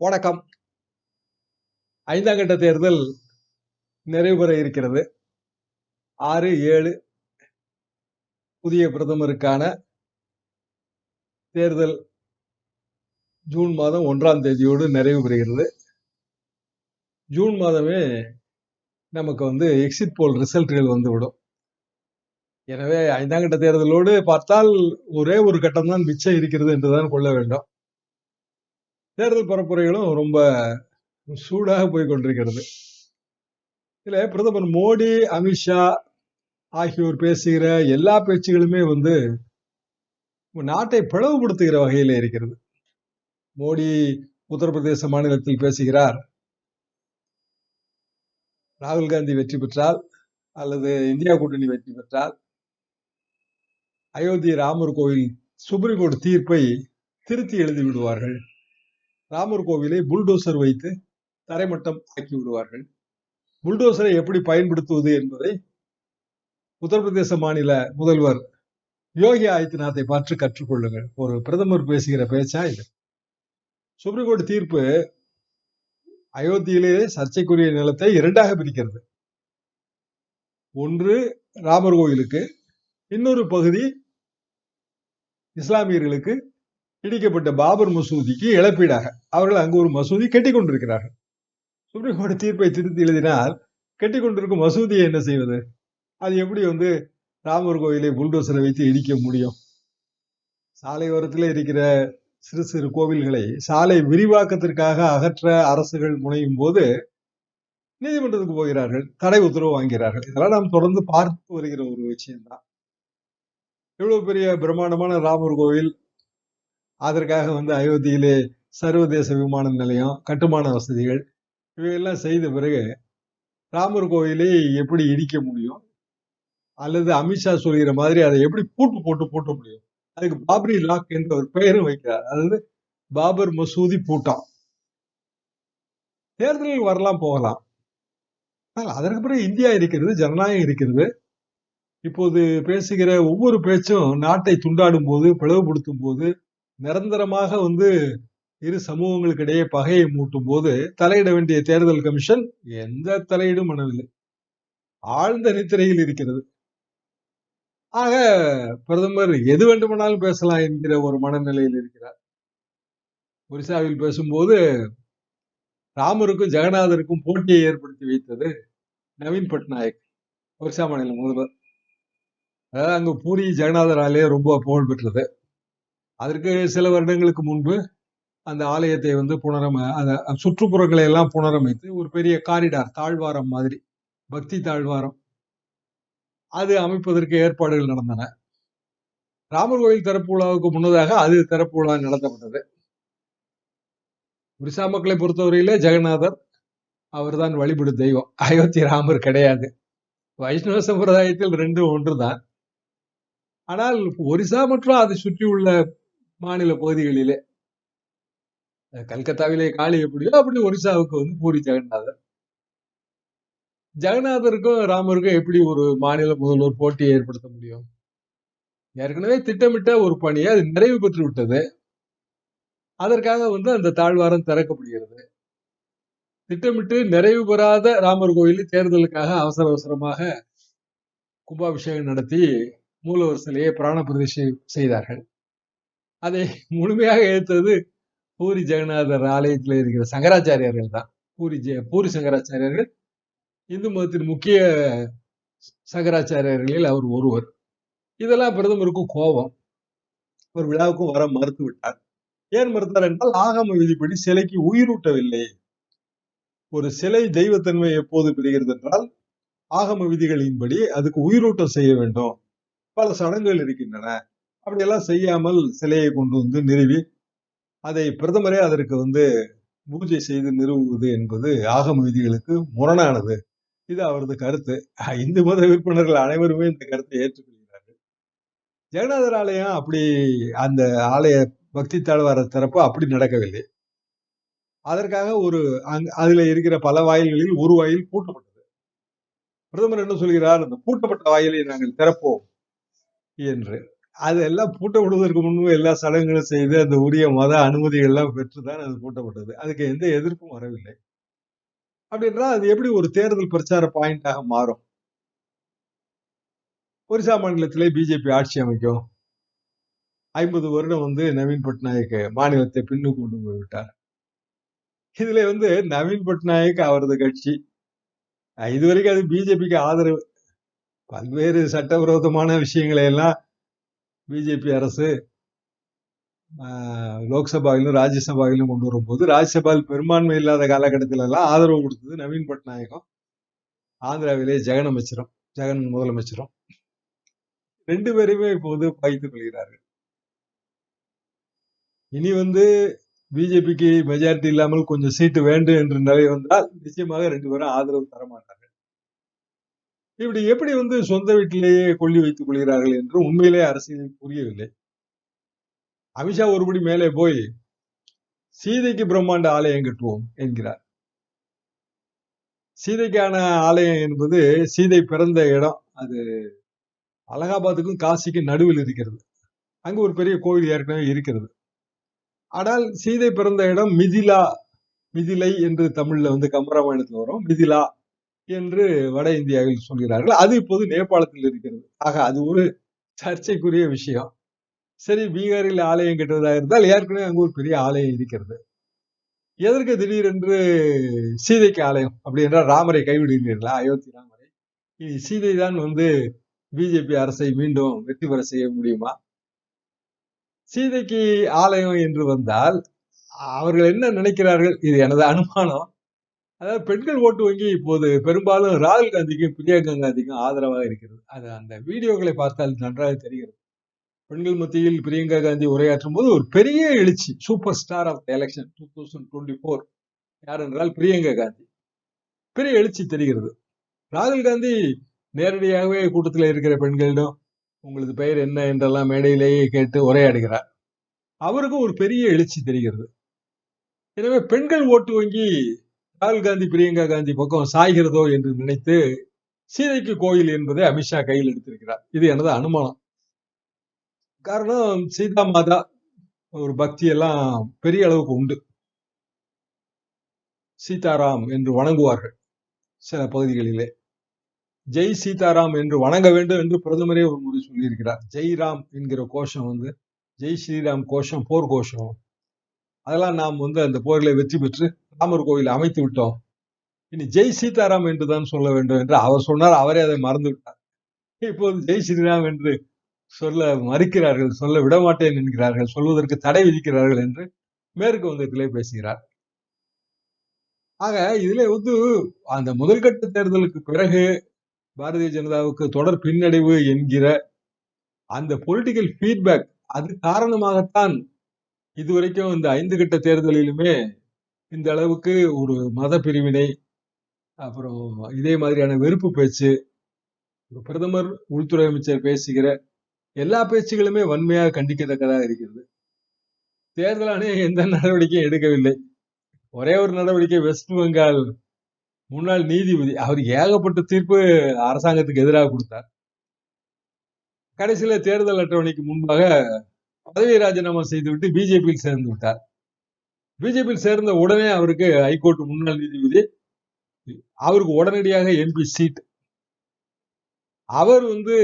வணக்கம். ஐந்தாம் கட்ட தேர்தல் நிறைவு பெற இருக்கிறது. ஆறு ஏழு புதிய பிரதமருக்கான தேர்தல் ஜூன் மாதம் ஒன்றாம் தேதியோடு நிறைவு பெறுகிறது. ஜூன் மாதமே நமக்கு வந்து எக்ஸிட் போல் ரிசல்ட்கள் வந்துவிடும். எனவே ஐந்தாம் கட்ட தேர்தலோடு பார்த்தால் ஒரே ஒரு கட்டம் தான் மிச்சம் இருக்கிறது என்றுதான் கொள்ள வேண்டும். தேர்தல் பரப்புரைகளும் ரொம்ப சூடாக போய் கொண்டிருக்கிறது இதில் பிரதமர் மோடி அமித்ஷா ஆகியோர் பேசுகிற எல்லா பேச்சுகளுமே வந்து நாட்டை பிளவுபடுத்துகிற வகையில இருக்கிறது. மோடி உத்தரப்பிரதேச மாநிலத்தில் பேசுகிறார். ராகுல் காந்தி வெற்றி பெற்றால் அல்லது இந்தியா கூட்டணி வெற்றி பெற்றால் அயோத்தி ராமர் கோவில் சுப்ரீம் கோர்ட் தீர்ப்பை திருத்தி எழுதி விடுவார்கள் ராமர் கோவிலை புல்டோசர் வைத்து தரைமட்டம் ஆக்கி விடுவார்கள். புல்டோசரை எப்படி பயன்படுத்துவது என்பதை உத்தரப்பிரதேச மாநில முதல்வர் யோகி ஆதித்யநாத்தை பார்த்து கற்றுக்கொள்ளுங்கள் ஒரு பிரதமர் பேசுகிற பேச்சா இது? சுப்ரீம் கோர்ட் தீர்ப்பு அயோத்தியிலே சர்ச்சைக்குரிய நிலத்தை இரண்டாக பிரிக்கிறது. ஒன்று ராமர் கோயிலுக்கு இன்னொரு பகுதி இஸ்லாமியர்களுக்கு இடிக்கப்பட்ட பாபர் மசூதிக்கு இழப்பீடாக. அவர்கள் அங்கு ஒரு மசூதி கட்டிக் கொண்டிருக்கிறார்கள் சுப்ரீம் கோர்ட் தீர்ப்பை திருத்தி எழுதினால் கட்டி கொண்டிருக்கும் மசூதியை என்ன செய்வது? அது எப்படி வந்து ராமர் கோயிலை புல்டோசரை வைத்து இடிக்க முடியும்? சாலையோரத்தில் இருக்கிற சிறு சிறு கோவில்களை சாலை விரிவாக்கத்திற்காக அகற்ற அரசுகள் முனையும் போது நீதிமன்றத்துக்கு போகிறார்கள் தடை உத்தரவு வாங்கிறார்கள் இதெல்லாம் நாம் தொடர்ந்து பார்த்து வருகிற ஒரு விஷயம்தான். இவ்வளவு பெரிய பிரம்மாண்டமான ராமர் கோவில் அதற்காக வந்து அயோத்தியிலே சர்வதேச விமான நிலையம் கட்டுமான வசதிகள் இவையெல்லாம் செய்த பிறகு ராமர் கோயிலை எப்படி இடிக்க முடியும்? அல்லது அமித்ஷா சொல்கிற மாதிரி அதை எப்படி பூட்டு போட்டு பூட்ட முடியும்? அதுக்கு பாபரி லாக் என்ற ஒரு பெயரும் வைக்கிறார். அதாவது பாபர் மசூதி பூட்டான். தேர்தலில் வரலாம் போகலாம். ஆனால் அதற்கு பிறகு இந்தியா இருக்கிறது ஜனநாயகம் இருக்கிறது. இப்போது பேசுகிற ஒவ்வொரு பேச்சும் நாட்டை துண்டாடும் போது பிளவுபடுத்தும் போது நிரந்தரமாக வந்து இரு சமூகங்களுக்கு இடையே பகையை மூட்டும் போது தலையிட வேண்டிய தேர்தல் கமிஷன் எந்த தலையீடும் பண்ணவில்லை. ஆழ்ந்த நித்திரையில் இருக்கிறது. ஆக பிரதமர் எது வேண்டுமானாலும் பேசலாம் என்கிற ஒரு மனநிலையில் இருக்கிறார். ஒரிசாவில் பேசும்போது ராமருக்கும் ஜெகநாதருக்கும் போட்டியை ஏற்படுத்தி வைத்தது நவீன் பட்நாயக் ஒரிசா மாநில முதல்வர். அதாவது அங்கு பூரி ஜெகநாதர் ரொம்ப புகழ் பெற்றது. அதற்கு சில வருடங்களுக்கு முன்பு அந்த ஆலயத்தை வந்து புனரம அந்த சுற்றுப்புறங்களை எல்லாம் புனரமைத்து ஒரு பெரிய காரிடார் தாழ்வாரம் மாதிரி பக்தி தாழ்வாரம் அது அமைப்பதற்கு ஏற்பாடுகள் நடந்தன. ராமர் கோயில் திறப்பு விழாவுக்கு முன்னதாக அது திறப்பு விழா நடத்தப்பட்டது. ஒரிசா மக்களை பொறுத்தவரையிலே ஜெகநாதர் அவர்தான் வழிபடு தெய்வம். அயோத்தி ராமர் கிடையாது. வைஷ்ணவ சம்பிரதாயத்தில் ரெண்டு ஒன்றுதான். ஆனால் ஒரிசா மற்றும் அதை சுற்றியுள்ள மாநில பகுதிகளிலே கல்கத்தாவிலே காளி எப்படியோ அப்படி ஒரிசாவுக்கு வந்து பூரி ஜெகநாதர். ஜெகநாதருக்கும் ராமருக்கும் எப்படி ஒரு மாநில முதல்வர் போட்டியை ஏற்படுத்த முடியும்? ஏற்கனவே திட்டமிட்ட ஒரு பணியை அது நிறைவு பெற்று விட்டது. அதற்காக வந்து அந்த தாழ்வாரம் திறக்கப்படுகிறது. திட்டமிட்டு நிறைவு பெறாத ராமர் கோயில் தேர்தலுக்காக அவசர அவசரமாக கும்பாபிஷேகம் நடத்தி மூலவர் சிலையை பிராண பிரதிஷ்டை செய்தார்கள். அதை முழுமையாக எடுத்தது பூரி ஜெகநாதர் ஆலயத்தில் இருக்கிற சங்கராச்சாரியர்கள் தான் பூரி ஜெ பூரி சங்கராச்சாரியர்கள் இந்து மதத்தின் முக்கிய சங்கராச்சாரியர்களில் அவர் ஒருவர். இதெல்லாம் பிரதமருக்கும் கோபம். ஒரு விழாவுக்கும் வர மறுத்து விட்டார் ஏன் மறுத்தார் என்றால் ஆகம விதிப்படி சிலைக்கு உயிரூட்டவில்லை. ஒரு சிலை தெய்வத்தன்மை எப்போது பெறுகிறது என்றால் ஆகம விதிகளின்படி அதுக்கு உயிரூட்டம் செய்ய வேண்டும். பல சடங்குகள் இருக்கின்றன. அப்படியெல்லாம் செய்யாமல் சிலையை கொண்டு வந்து நிறுவி அதை பிரதமரே அதற்கு வந்து பூஜை செய்து நிறுவுவது என்பது ஆகம விதிகளுக்கு முரணானது. இது அவரது கருத்து. இந்து மத விற்பனர்கள் அனைவருமே இந்த கருத்தை ஏற்றுக்கொள்கிறார்கள். ஜெகநாதர் ஆலயம் அப்படி அந்த ஆலய பக்தி தாழ்வார திறப்பு அப்படி நடக்கவில்லை. அதற்காக ஒரு அங் அதுல இருக்கிற பல வாயில்களில் ஒரு வாயில் பூட்டப்பட்டது. பிரதமர் என்ன சொல்கிறார்? அந்த பூட்டப்பட்ட வாயிலை நாங்கள் திறப்போம் என்று. அதெல்லாம் பூட்டப்படுவதற்கு முன்பு எல்லா சடங்குகளும் செய்து அந்த உரிய மத அனுமதிகள் எல்லாம் பெற்றுதான் அது பூட்டப்பட்டது. அதுக்கு எந்த எதிர்ப்பும் வரவில்லை. அப்படின்றா அது எப்படி ஒரு தேர்தல் பிரச்சார பாயிண்டாக மாறும்? ஒரிசா மாநிலத்திலே பிஜேபி ஆட்சி அமைக்கும். ஐம்பது வருடம் வந்து நவீன் பட்நாயக் மாநிலத்தை பின்னு கொண்டு போய்விட்டார். இதுல வந்து நவீன் பட்நாயக் அவரது கட்சி. இதுவரைக்கும் அது பிஜேபிக்கு ஆதரவு. பல்வேறு சட்டவிரோதமான விஷயங்களை எல்லாம் பிஜேபி அரசு ஆஹ், லோக்சபாவிலும் ராஜ்யசபாவிலும் கொண்டு வரும்போது ராஜ்யசபாவில் பெரும்பான்மை இல்லாத காலகட்டத்தில எல்லாம் ஆதரவு கொடுத்தது நவீன் பட்நாயகம். ஆந்திராவிலே ஜெகன் அமைச்சரும் ஜெகன் முதலமைச்சரும். ரெண்டு பேருமே இப்போது பகித்துக் கொள்கிறார்கள். இனி வந்து பிஜேபிக்கு மெஜாரிட்டி இல்லாமல் கொஞ்சம் சீட்டு வேண்டும் என்ற நிலை வந்தால் நிச்சயமாக ரெண்டு பேரும் ஆதரவு தர மாட்டார்கள் இப்படி எப்படி வந்து சொந்த வீட்டிலேயே கொள்ளி வைத்துக் கொள்கிறார்கள் என்று உண்மையிலே அரசியல் புரியவில்லை. அமித்ஷா ஒருபடி மேலே போய் சீதைக்கு பிரம்மாண்ட ஆலயம் கட்டுவோம் என்கிறார். சீதைக்கான ஆலயம் என்பது சீதை பிறந்த இடம். அது அலகாபாத்துக்கும் காசிக்கும் நடுவில் இருக்கிறது. அங்கு ஒரு பெரிய கோவில் ஏற்கனவே இருக்கிறது. ஆனால் சீதை பிறந்த இடம் மிதிலா மிதிலை என்று தமிழ்ல வந்து கம்பராமாயணத்துல வரும். மிதிலா என்று வட இந்தியாவில் சொல்கிறார்கள். அது இப்போது நேபாளத்தில் இருக்கிறது. ஆக அது ஒரு சர்ச்சைக்குரிய விஷயம். சரி பீகாரில் ஆலயம் கட்டுவதாக இருந்தால் ஏற்கனவே அங்கு ஒரு பெரிய ஆலயம் இருக்கிறது. எதற்கு திடீரென்று சீதைக்கு ஆலயம் அப்படி என்றால் ராமரை கைவிடுகிறீர்களா? அயோத்தி ராமரை. இனி சீதை தான் வந்து பிஜேபி அரசை மீண்டும் வெற்றி பெற செய்ய முடியுமா? சீதைக்கு ஆலயம் என்று வந்தால் அவர்கள் என்ன நினைக்கிறார்கள்? இது எனது அனுமானம். அதாவது பெண்கள் ஓட்டு வங்கி இப்போது பெரும்பாலும் ராகுல் காந்திக்கும் பிரியங்கா காந்திக்கும் ஆதரவாக இருக்கிறது. அது அந்த வீடியோக்களை பார்த்தால் நன்றாக தெரிகிறது. பெண்கள் மத்தியில் பிரியங்கா காந்தி உரையாற்றும் போது ஒரு பெரிய எழுச்சி super star of election two thousand twenty four யார் என்றால் பிரியங்கா காந்தி. பெரிய எழுச்சி தெரிகிறது. ராகுல் காந்தி நேரடியாகவே கூட்டத்தில் இருக்கிற பெண்களிடம் உங்களது பெயர் என்ன? என்றெல்லாம் மேடையிலேயே கேட்டு உரையாடுகிறார். அவருக்கும் ஒரு பெரிய எழுச்சி தெரிகிறது. எனவே பெண்கள் ஓட்டு வங்கி ராகுல் காந்தி பிரியங்கா காந்தி பக்கம் சாய்கிறதோ என்று நினைத்து சீதைக்கு கோயில் என்பதை அமித்ஷா கையில் எடுத்திருக்கிறார். இது எனது அனுமானம். காரணம் சீதா மாதா ஒரு பக்தி எல்லாம் பெரிய அளவுக்கு உண்டு. சீதாராம் என்று வணங்குவார்கள் சில பகுதிகளிலே. ஜெய் சீதாராம் என்று வணங்க வேண்டும் என்று பிரதமரே ஒரு முறை சொல்லியிருக்கிறார். ஜெய் ராம் என்கிற கோஷம் வந்து ஜெய் ஸ்ரீராம் கோஷம் போர் கோஷம். அதெல்லாம் நாம் வந்து அந்த போரில் வெற்றி பெற்று ராமர் கோயில் அமைத்து விட்டோம். இனி ஜெய் சீதாராம் என்று தான் சொல்ல வேண்டும் என்று அவர் சொன்னார். அவரே அதை மறந்து விட்டார். இப்போது ஜெய் ஸ்ரீராம் என்று சொல்ல மறுக்கிறார்கள் சொல்ல விடமாட்டேன் என்கிறார்கள் சொல்வதற்கு தடை விதிக்கிறார்கள் என்று மேற்கு வங்கத்திலே பேசுகிறார். ஆக இதுல வந்து அந்த முதல்கட்ட தேர்தலுக்கு பிறகு பாரதிய ஜனதாவுக்கு தொடர் பின்னடைவு என்கிற அந்த பொலிட்டிக்கல் ஃபீட்பேக் அது காரணமாகத்தான் இதுவரைக்கும் இந்த ஐந்து கட்ட தேர்தலிலுமே இந்த அளவுக்கு ஒரு மத பிரிவினை அப்புறம் இதே மாதிரியான வெறுப்பு பேச்சு பிரதமர் உள்துறை அமைச்சர் பேசுகிற எல்லா பேச்சுகளுமே வன்மையாக கண்டிக்கத்தக்கதாக இருக்கிறது. தேர்தல் ஆணையம் எந்த நடவடிக்கையும் எடுக்கவில்லை. ஒரே ஒரு நடவடிக்கை வெஸ்ட் பெங்கால் முன்னாள் நீதிபதி அவர் ஏகப்பட்ட தீர்ப்பு அரசாங்கத்துக்கு எதிராக கொடுத்தார். கடைசியில தேர்தல் அட்டவணைக்கு முன்பாக பதவி ராஜினாமா செய்துவிட்டு பிஜேபியில் சேர்ந்து விட்டார். பிஜேபியில் சேர்ந்த உடனே அவருக்கு ஹைகோர்ட் முன்னாள் நீதிபதி அவருக்கு உடனடியாக எம்பி சீட் அவர் வந்து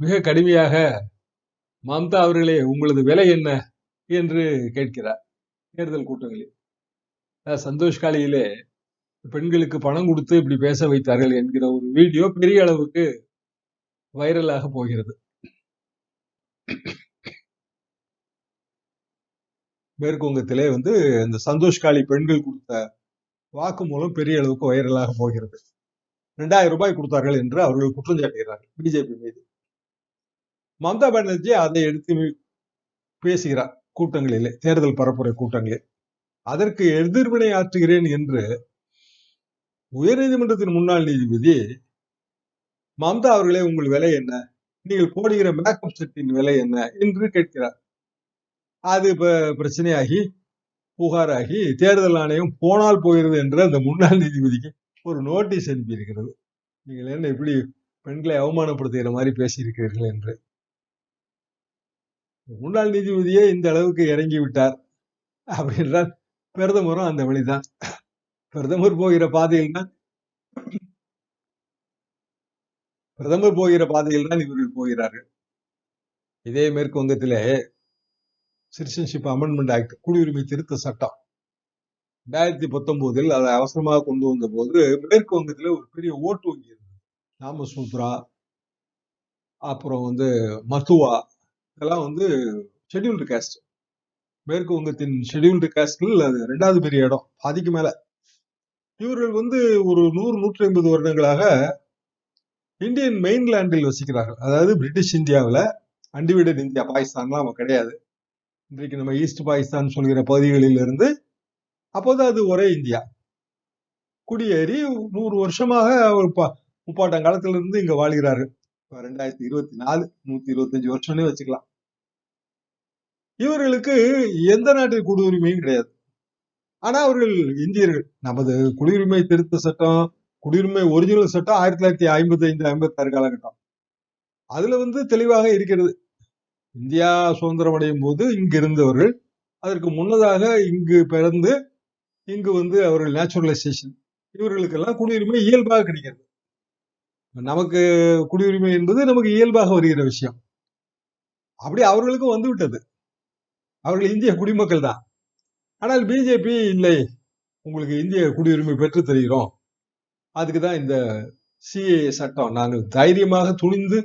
மிக கடுமையாக மம்தா அவர்களே உங்களது விலை என்ன? என்று கேட்கிறார் தேர்தல் கூட்டங்களில். சந்தோஷ் காலையிலே பெண்களுக்கு பணம் கொடுத்து இப்படி பேச வைத்தார்கள் என்கிற ஒரு வீடியோ பெரிய அளவுக்கு வைரலாக போகிறது. மேற்குவங்கத்திலே வந்து இந்த சந்தோஷ் காளி பெண்கள் கொடுத்த வாக்கு மூலம் பெரிய அளவுக்கு வைரலாக போகிறது. ரெண்டாயிரம் ரூபாய் கொடுத்தார்கள் என்று அவர்கள் குற்றம் சாட்டுகிறார்கள் பிஜேபி மீது. மம்தா பானர்ஜி அதை எடுத்து பேசுகிறார் கூட்டங்களிலே தேர்தல் பரப்புரை கூட்டங்களில். அதற்கு எதிர்வினை ஆற்றுகிறேன் என்று உயர்நீதிமன்றத்தின் முன்னாள் நீதிபதி மம்தா அவர்களே உங்கள் விலை என்ன? நீங்கள் போடுகிற மேக்கப் செட்டின் விலை என்ன? என்று கேட்கிறார். அது இப்போ பிரச்சனையாகி புகாராகி தேர்தல் ஆணையம் போனால் போகிறது என்று அந்த முன்னாள் நீதிபதிக்கு ஒரு நோட்டீஸ் அனுப்பியிருக்கிறது நீங்கள் என்ன இப்படி பெண்களை அவமானப்படுத்துகிற மாதிரி பேசியிருக்கிறீர்கள் என்று. முன்னாள் நீதிபதியே இந்த அளவுக்கு இறங்கி விட்டார் அப்படின்றால் பிரதமரும் அந்த வழிதான். பிரதமர் போகிற பாதையில் தான் பிரதமர் போகிற பாதையில் தான் இவர்கள் போகிறார்கள். இதே மேற்கு வங்கத்திலே சிட்டிசன்ஷிப் அமெண்ட்மெண்ட் ஆக்ட் குடியுரிமை திருத்த சட்டம். ரெண்டாயிரத்தி பத்தொன்பதில் அதை அவசரமாக கொண்டு வந்த போது மேற்கு வங்கத்தில் ஒரு பெரிய ஓட்டு வங்கி இருந்தது. ராமசூத்ரா அப்புறம் வந்து மத்துவா இதெல்லாம் வந்து ஷெட்யூல்டு காஸ்ட் மேற்கு வங்கத்தின் ஷெட்யூல்டு காஸ்டில் அது ரெண்டாவது பெரிய இடம் பாதிக்கு மேல. இவர்கள் வந்து ஒரு நூறு நூற்றி ஐம்பது வருடங்களாக இந்தியன் மெயின்லேண்டில் வசிக்கிறார்கள். அதாவது பிரிட்டிஷ் இந்தியாவில் அன்டிவைடட் இந்தியா பாகிஸ்தான்லாம் அவங்க கிடையாது. இன்றைக்கு நம்ம ஈஸ்ட் பாகிஸ்தான் சொல்கிற பகுதிகளிலிருந்து அப்போது அது ஒரே இந்தியா. குடியேறி நூறு வருஷமாக ஒரு முப்பாட்டம் காலத்துல இருந்து இங்க வாழ்கிறார்கள் ரெண்டாயிரத்தி இருபத்தி நாலு நூத்தி இருபத்தஞ்சு வருஷம்னே வச்சுக்கலாம். இவர்களுக்கு எந்த நாட்டில் குடியுரிமையும் கிடையாது. ஆனா அவர்கள் இந்தியர்கள் நமது குடியுரிமை திருத்த சட்டம் குடியுரிமை ஒரிஜினல் சட்டம் ஆயிரத்தி தொள்ளாயிரத்தி ஐம்பத்தி ஐந்து ஐம்பத்தி ஆறு காலகட்டம். அதுல வந்து தெளிவாக இருக்கிறது. இந்தியா சுதந்திரம் அடையும் போது இங்கு இருந்தவர்கள் அதற்கு முன்னதாக இங்கு பிறந்து இங்கு வந்து அவர்கள் நேச்சுரலைசேஷன் இவர்களுக்கெல்லாம் குடியுரிமை இயல்பாக கிடைக்கிறது. நமக்கு குடியுரிமை என்பது நமக்கு இயல்பாக வருகிற விஷயம். அப்படி அவர்களுக்கும் வந்து விட்டது அவர்கள் இந்திய குடிமக்கள் தான். ஆனால் பிஜேபி இல்லை. உங்களுக்கு இந்திய குடியுரிமை பெற்று தருகிறோம். அதுக்கு தான் இந்த சிஏ சட்டம். நாங்கள் தைரியமாக துணிந்து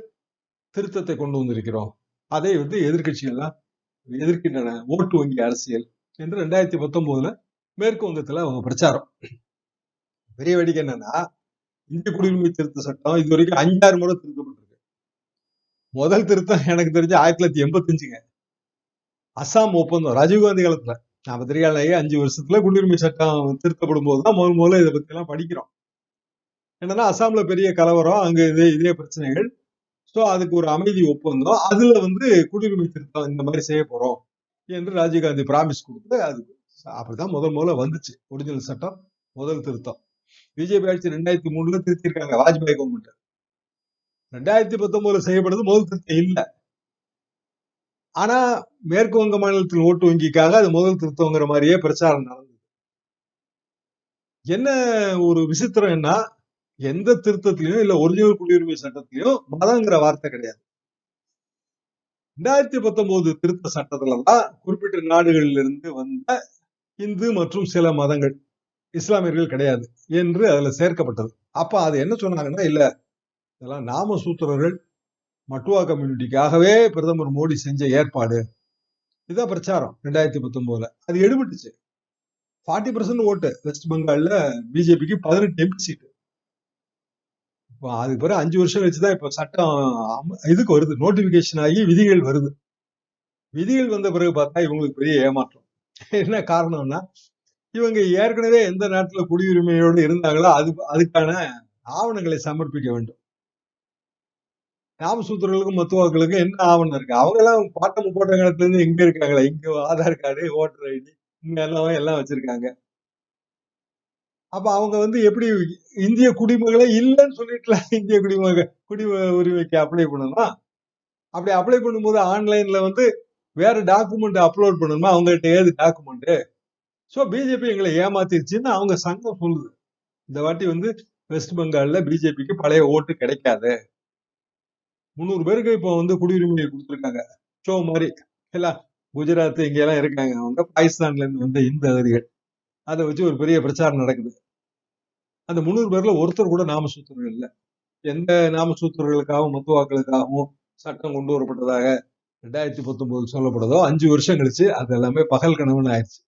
திருத்தத்தை கொண்டு வந்திருக்கிறோம். அதை வந்து எதிர்க்கட்சிகள்லாம் எதிர்க்கின்றன. ஓட்டு வங்கி அரசியல் என்று ரெண்டாயிரத்தி பத்தொன்பதுல மேற்கு வங்கத்துல அவங்க பிரச்சாரம். பெரிய வேடிக்கை என்னன்னா இந்திய குடியுரிமை திருத்த சட்டம் இது வரைக்கும் அஞ்சாறு முறை திருத்தப்பட்டிருக்கு. முதல் திருத்தம் எனக்கு தெரிஞ்சு ஆயிரத்தி தொள்ளாயிரத்தி எண்பத்தஞ்சுங்க. அஸ்ஸாம் ஒப்பந்தம் ராஜீவ்காந்தி காலத்துல. நான் பத்திரிகையாளர் அஞ்சு வருஷத்துல குடியுரிமை சட்டம் திருத்தப்படும் போதுதான் முதல் முதல்ல இதை பத்தி எல்லாம் படிக்கிறோம். என்னன்னா அசாம்ல பெரிய கலவரம் அங்க இதே இதே பிரச்சனைகள். ஸோ அதுக்கு ஒரு அமைதி ஒப்பந்தம். அதுல வந்து குடியுரிமை திருத்தம் இந்த மாதிரி செய்ய போறோம் என்று ராஜீவ்காந்தி பிராமிஸ் கொடுத்து அது அப்படிதான் முதல் முதல்ல வந்துச்சு. ஒரிஜினல் சட்டம் முதல் திருத்தம். பிஜேபி ஆட்சி ரெண்டாயிரத்தி மூணுல திருத்திருக்காங்க வாஜ்பாய் கவர்மெண்ட் ரெண்டாயிரத்தி பத்தொன்பதுல செய்யப்படுது முதல் திருத்தம் இல்லை. ஆனா மேற்கு வங்க மாநிலத்தில் ஓட்டு வங்கிக்காக அது முதல் திருத்தங்கிற மாதிரியே பிரச்சாரம் நடந்தது. என்ன ஒரு விசித்திரம் என்ன? எந்த திருத்தத்திலையும் இல்ல ஒரிஜினல் குடியுரிமை சட்டத்திலையும் மதங்கிற வார்த்தை கிடையாது. ரெண்டாயிரத்தி பத்தொன்பது திருத்த சட்டத்துலதான் குறிப்பிட்ட நாடுகளில் இருந்து வந்த இந்து மற்றும் சில மதங்கள் இஸ்லாமியர்கள் கிடையாது என்று அதுல சேர்க்கப்பட்டது. அப்ப அது என்ன சொன்னாங்கன்னா இல்ல இதெல்லாம் நாம சூத்திரர்கள் மட்டுவா கம்யூனிட்டிக்காகவே பிரதமர் மோடி செஞ்ச ஏற்பாடு. இதான் பிரச்சாரம் ரெண்டாயிரத்தி பத்தொன்பதுல. அது எடுபட்டுச்சு. ஃபார்ட்டி பர்சன்ட் ஓட்டு வெஸ்ட் பெங்கால்ல பிஜேபிக்கு பதினெட்டு எம்பி சீட்டு. அதுக்கு பிறகு அஞ்சு வருஷம் வச்சுதான் இப்ப சட்டம் இதுக்கு வருது. நோட்டிபிகேஷன் ஆகி விதிகள் வருது. விதிகள் வந்த பிறகு பார்த்தா இவங்களுக்கு பெரிய ஏமாற்றம். என்ன காரணம்னா இவங்க ஏற்கனவே எந்த நாட்டுல குடியுரிமையோடு இருந்தாங்களோ அது அதுக்கான ஆவணங்களை சமர்ப்பிக்க வேண்டும். ராமசூத்திரர்களுக்கும் மத்துவாக்களுக்கும் என்ன ஆவணம் இருக்கு? அவங்க எல்லாம் பாட்டம் போட்ட காலத்துல இருந்து எங்க இருக்காங்களா. இங்க ஆதார் கார்டு ஓட்டர் ஐடி இங்க எல்லாம் எல்லாம் வச்சிருக்காங்க. அப்ப அவங்க வந்து எப்படி இந்திய குடிமகளே இல்லைன்னு சொல்லிட்டுல இந்திய குடிமக குடி உரிமைக்கு அப்ளை பண்ணணுமா? அப்படி அப்ளை பண்ணும்போது ஆன்லைன்ல வந்து வேற டாக்குமெண்ட் அப்லோட் பண்ணணுமா? அவங்ககிட்ட ஏது டாக்குமெண்ட் சோ பிஜேபி எங்களை ஏமாத்திருச்சுன்னு அவங்க சங்கம் சொல்லுது. இந்த வாட்டி வந்து வெஸ்ட் பெங்கால்ல பிஜேபிக்கு பழைய ஓட்டு கிடைக்காது. முந்நூறு பேருக்கு இப்போ வந்து குடியுரிமை கொடுத்துருக்காங்க. ஷோ மாதிரி எல்லாம் குஜராத் இங்க எல்லாம் இருக்காங்க. அவங்க பாகிஸ்தான்ல இருந்து வந்த இந்து அகதிகள் அதை வச்சு ஒரு பெரிய பிரச்சாரம் நடக்குது. அந்த முந்நூறு பேர்ல ஒருத்தர் கூட நாமசூத்திரர்கள் இல்ல. எந்த நாமசூத்திரர்களுக்காகவும் மத்துவாக்களுக்காகவும் சட்டம் கொண்டு வரப்பட்டதாக ரெண்டாயிரத்தி பத்தொன்பது சொல்லப்படுதோ அஞ்சு வருஷம் கழிச்சு அது எல்லாமே பகல் கனவுன்னு ஆயிடுச்சு.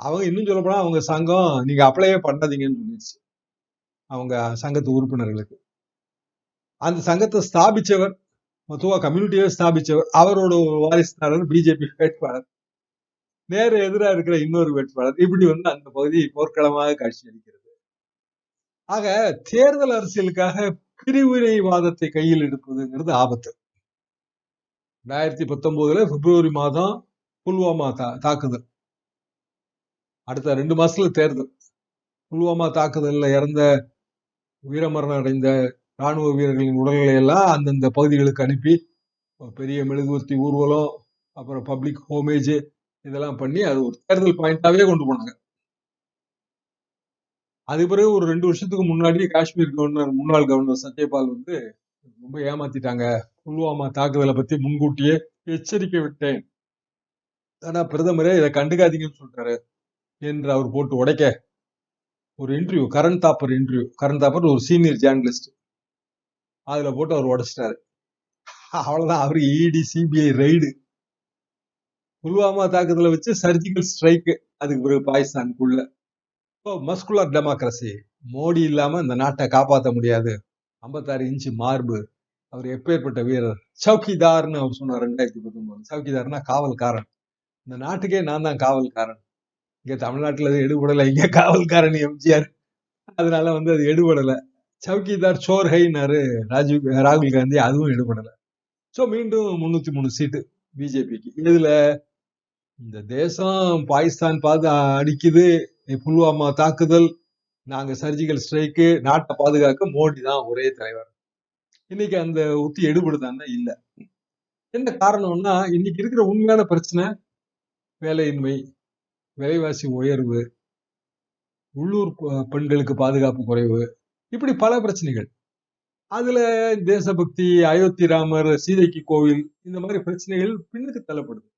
அவங்க இன்னும் சொல்லப்போனா அவங்க சங்கம் நீங்க அப்ளையே பண்ணாதீங்கன்னு சொல்லிடுச்சு. அவங்க சங்கத்து உறுப்பினர்களுக்கு. அந்த சங்கத்தை ஸ்தாபிச்சவர் மத்துவா கம்யூனிட்டியை ஸ்தாபிச்சவர் அவரோட ஒரு வாரிசுதாரர் பிஜேபி வேட்பாளர். நேர எதிரா இருக்கிற இன்னொரு வேட்பாளர் இப்படி வந்து அந்த பகுதி போர்க்களமாக காட்சி அளிக்கிறது ஆக தேர்தல் அரசியலுக்காக பிரிவினைவாதத்தை கையில் எடுப்பதுங்கிறது ஆபத்து. ரெண்டாயிரத்தி பத்தொன்பதுல பிப்ரவரி மாதம் புல்வாமா தா- தாக்குதல். அடுத்த ரெண்டு மாசத்துல தேர்தல். புல்வாமா தாக்குதல்ல இறந்த வீரமரணம் அடைந்த ராணுவ வீரர்களின் உடல்களை எல்லாம் அந்தந்த பகுதிகளுக்கு அனுப்பி பெரிய மெழுகுவர்த்தி ஊர்வலம் அப்புறம் பப்ளிக் ஹோமேஜ் இதெல்லாம் பண்ணி அது ஒரு தேர்தல் பாயிண்டாவே கொண்டு போனாங்க. அது பிறகு ஒரு ரெண்டு வருஷத்துக்கு முன்னாடி காஷ்மீர் கவர்னர் முன்னாள் கவர்னர் சத்யபால் வந்து ரொம்ப ஏமாத்திட்டாங்க. புல்வாமா தாக்குதலை பத்தி முன்கூட்டியே எச்சரிக்கை விட்டேன். ஆனா பிரதமரே இதை கண்டுக்காதீங்கன்னு சொல்றாரு என்று அவர் போட்டு உடைக்க ஒரு இன்டர்வியூ கரண் தாப்பர் இன்டர்வியூ கரண் தாப்பர் ஒரு சீனியர் ஜேர்னலிஸ்ட் அதுல போட்டு அவர் உடைச்சிட்டாரு. அவ்வளவுதான் அவரு இடி சிபிஐ ரைடு புல்வாமா தாக்குதலை வச்சு சர்ஜிக்கல் ஸ்ட்ரைக்கு அதுக்கு பிறகு பாகிஸ்தானுக்குள்ள. மஸ்குலர் டெமோக்ரஸி மோடி இல்லாம இந்த நாட்டை காப்பாற்ற முடியாது. ஐம்பத்தாறு இன்ச்சு மார்பு அவர் எப்பேற்பட்ட வீரர்? சவுக்கிதார்னு அவர் சொன்னார் ரெண்டாயிரத்தி பத்தொன்பது சவுக்கிதார்னா காவல்காரன். இந்த நாட்டுக்கே நான் தான் காவல்காரன். இங்க தமிழ்நாட்டுல அது எடுபடலை இங்க காவல்காரன் எம்ஜிஆர். அதனால வந்து அது எடுபடலை. சவுக்கிதார் சோர்ஹைனாரு ராஜீவ் ராகுல் காந்தி அதுவும் எடுபடலை. ஸோ மீண்டும் முன்னூத்தி மூணு சீட்டு பிஜேபிக்கு. இதுல இந்த தேசம் பாகிஸ்தான் பாது அடிக்குது புல்வாமா தாக்குதல் நாங்க சர்ஜிக்கல் ஸ்ட்ரைக்கு நாட்டை பாதுகாக்க மோடி தான் ஒரே தலைவர். இன்னைக்கு அந்த உத்தி எடுபடுதான்னா இல்ல. என்ன காரணம்னா இன்னைக்கு இருக்கிற உண்மையான பிரச்சனை வேலையின்மை விலைவாசி உயர்வு உள்ளூர் பெண்களுக்கு பாதுகாப்பு குறைவு இப்படி பல பிரச்சனைகள். அதுல தேசபக்தி அயோத்தி ராமர் சீதைக்கு கோவில் இந்த மாதிரி பிரச்சனைகள் பின்னுக்கு தள்ளப்படுது.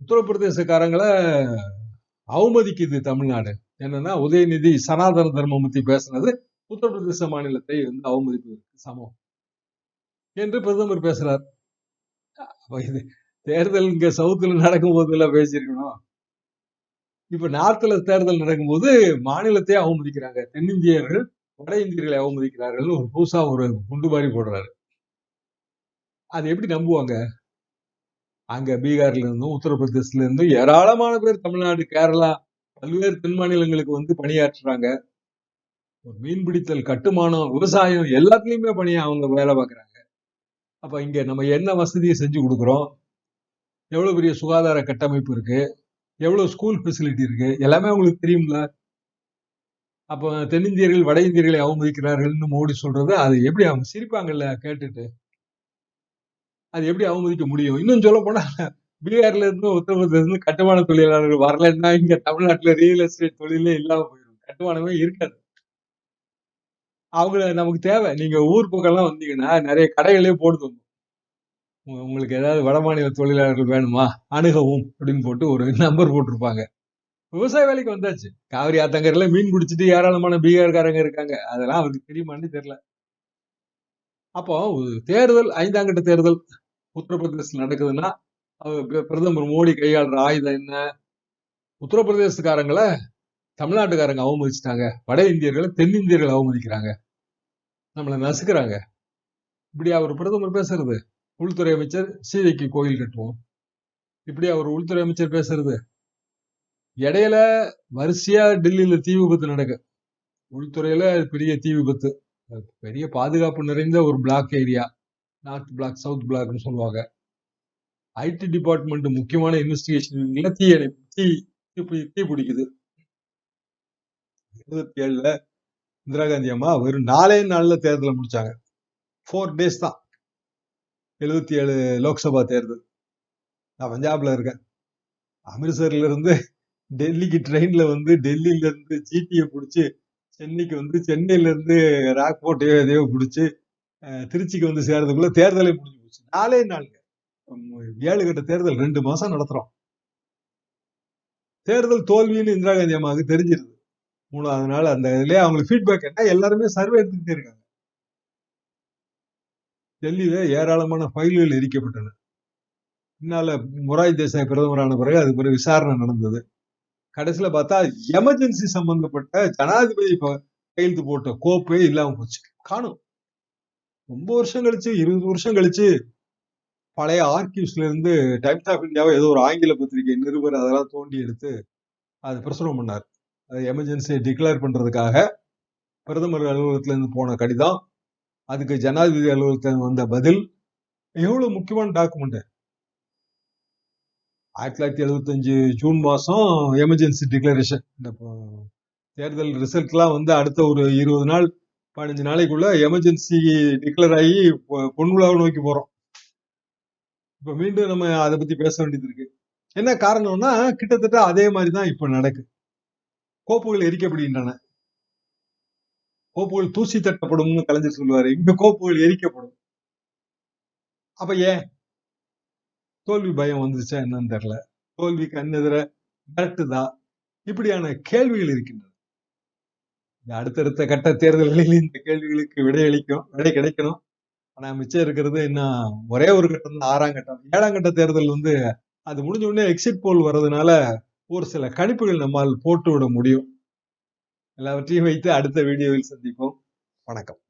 உத்தரப்பிரதேசக்காரங்களை அவமதிக்குது தமிழ்நாடு. என்னன்னா உதயநிதி சனாதன தர்மம் பத்தி பேசுனது உத்தரப்பிரதேச மாநிலத்தை வந்து அவமதிப்பதற்கு சமம் என்று பிரதமர் பேசுறார். இது தேர்தல் இங்க சவுத்துல நடக்கும் போதெல்லாம் பேசியிருக்கணும். இப்ப நார்த்ல தேர்தல் நடக்கும்போது மாநிலத்தை அவமதிக்கிறாங்க. தென்னிந்தியர்கள் வட இந்தியர்களை அவமதிக்கிறார்கள் ஒரு புதுசா ஒரு குண்டு மாதிரி போடுறாரு. அது எப்படி நம்புவாங்க? அங்க பீகார்ல இருந்தும் உத்தரப்பிரதேசத்துல இருந்தும் ஏராளமான பேர் தமிழ்நாடு கேரளா பல்வேறு தென் மாநிலங்களுக்கு வந்து பணியாற்றுறாங்க. மீன்பிடித்தல் கட்டுமானம் விவசாயம் எல்லாத்துலயுமே பணி அவங்க வேலை பார்க்குறாங்க. அப்ப இங்க நம்ம என்ன வசதியை செஞ்சு கொடுக்குறோம்? எவ்வளவு பெரிய சுகாதார கட்டமைப்பு இருக்கு? எவ்வளவு ஸ்கூல் ஃபெசிலிட்டி இருக்கு? எல்லாமே அவங்களுக்கு தெரியும்ல? அப்ப தென்னிந்தியர்கள் வட இந்தியர்களை அவமதிக்கிறார்கள்னு மோடி சொல்கிறது அது எப்படி அவங்க சிரிப்பாங்கல்ல கேட்டுட்டு? அது எப்படி அவமதிக்க முடியும்? இன்னும் சொல்ல போனா பீகார்ல இருந்து உத்தரப்பிரதேச இருந்து கட்டுமான தொழிலாளர்கள் வரலன்னா இங்க தமிழ்நாட்டுல ரியல் எஸ்டேட் தொழிலே இல்லாம போயிடும் கட்டுமானமே இருக்காது. அவங்கள நமக்கு தேவை. நீங்க ஊர் பக்கம்லாம் வந்தீங்கன்னா நிறைய கடைகளே போட்டு உங்க- உங்களுக்கு ஏதாவது வடமாநில தொழிலாளர்கள் வேணுமா? அணுகவும் அப்படின்னு போட்டு ஒரு நம்பர் போட்டிருப்பாங்க. விவசாய வேலைக்கு வந்தாச்சு. காவிரி ஆத்தங்கரில் மீன் பிடிச்சிட்டு ஏராளமான பீகார்காரங்க இருக்காங்க. அதெல்லாம் அவருக்கு தெரியுமான்னு தெரியல. அப்போ தேர்தல் ஐந்தாம் கட்ட தேர்தல் உத்தரப்பிரதேசத்தில் நடக்குதுன்னா அவர் பிரதமர் மோடி கையாளுற ஆயுதம் என்ன? உத்தரப்பிரதேசக்காரங்களை தமிழ்நாட்டுக்காரங்க அவமதிச்சிட்டாங்க. வட இந்தியர்களை தென்னிந்தியர்கள் அவமதிக்கிறாங்க. நம்மளை நசுக்கிறாங்க. இப்படி அவர் பிரதமர் பேசுறது. உள்துறை அமைச்சர் சீதைக்கு கோயில் கட்டுவோம். இப்படி அவர் உள்துறை அமைச்சர் பேசுறது. இடையில வரிசையா டெல்லியில தீ விபத்து நடக்கு. உள்துறையில பெரிய தீ விபத்து. பெரிய பாதுகாப்பு நிறைந்த ஒரு block area north block south பிளாக்னு சொல்லுவாங்க. ஐடி டிபார்ட்மெண்ட் முக்கியமான இன்வெஸ்டிகேஷன் தீ அணை தீ தீ தீ பிடிக்குது. இருபத்தி ஏழுல இந்திரா காந்தி அம்மா வெறும் நாலே நாள்ல தேர்தலை முடிச்சாங்க. ஃபோர் டேஸ் தான். எழுபத்தி ஏழு லோக்சபா தேர்தல். நான் பஞ்சாப்ல இருக்கேன். அமிர்தசர்ல இருந்து டெல்லிக்கு ட்ரெயின்ல வந்து டெல்லியில இருந்து ஜிடியை பிடிச்சி சென்னைக்கு வந்து சென்னையில இருந்து ராக்போர்ட்டையோ எதையோ பிடிச்சி திருச்சிக்கு வந்து சேர்றதுக்குள்ள தேர்தலே முடிஞ்சு போச்சு. நாலே நாளுங்க. ஏழு கட்ட தேர்தல் ரெண்டு மாசம் நடத்துறோம். தேர்தல் தோல்வின்னு இந்திரா காந்தி அம்மாவுக்கு தெரிஞ்சிருது. மூணாவது நாள் அந்த இதுலயே அவங்களுக்கு ஃபீட்பேக் என்ன எல்லாருமே சர்வே எடுத்துக்கிட்டே இருக்காங்க. டெல்லியில ஏராளமான ஃபைல்கள் எரிக்கப்பட்டன. பின்னால முராய் தேசாய் பிரதமரான பிறகு அது பிறகு விசாரணை நடந்தது. கடைசியில பார்த்தா எமர்ஜென்சி சம்பந்தப்பட்ட ஜனாதிபதி கையெழுத்து போட்ட கோப்பே இல்லாம போச்சு. காணும். ரொம்ப வருஷம் கழிச்சு இருபது வருஷம் கழிச்சு பழைய ஆர்கிவ்ஸ்ல இருந்து டைம்ஸ் ஆஃப் இந்தியாவை ஏதோ ஒரு ஆங்கில பத்திரிகை நிருபர் அதெல்லாம் தோண்டி எடுத்து அது பிரசுரம் பண்ணார். அது எமர்ஜென்சியை டிக்ளேர் பண்றதுக்காக பிரதமர் அலுவலகத்துல இருந்து போன கடிதம். அதுக்கு ஜனாதிபதி அலுவலகத்துல வந்த பதில். எவ்வளவு முக்கியமான டாக்குமெண்ட் ஆயிரத்தி தொள்ளாயிரத்தி எழுபத்தஞ்சு ஜூன் மாசம் எமர்ஜென்சி டிக்ளரேஷன் இந்த தேர்தல் ரிசல்ட்லாம் வந்து அடுத்த ஒரு இருபது நாள் பதினஞ்சு நாளைக்குள்ள எமர்ஜென்சி டிக்ளேர் ஆகி பொ- பொன் நோக்கி போறோம். இப்ப மீண்டும் நம்ம அதை பத்தி பேச வேண்டியது இருக்கு. என்ன காரணம்னா கிட்டத்தட்ட அதே மாதிரி தான் இப்ப நடக்கு. கோப்புகள் எரிக்கப்படுகின்றன. கோப்புகள் தூசி தட்டப்படும்னு கலைஞர் சொல்லுவாரு. இங்க கோப்புகள் எரிக்கப்படும். அப்ப ஏன்? தோல்வி பயம் வந்துச்சா என்னன்னு தெரியல. தோல்வி கண்ணெதிர மிரட்டுதா? இப்படியான கேள்விகள் இருக்கின்றன. அடுத்தடுத்த கட்ட தேர்தல்களில் இந்த கேள்விகளுக்கு விடையளிக்கும் விடை கிடைக்கணும். ஆனா மிச்சம் இருக்கிறது இன்னும் ஒரே ஒரு கட்டம் தான் ஆறாம் கட்டம். ஏழாம் கட்ட தேர்தல் வந்து அது முடிஞ்ச உடனே எக்ஸிட் போல் வர்றதுனால ஒரு சில கணிப்புகள் நம்மால் போட்டு விட முடியும். எல்லாவற்றையும் வைத்து அடுத்த வீடியோவில் சந்திப்போம். வணக்கம்.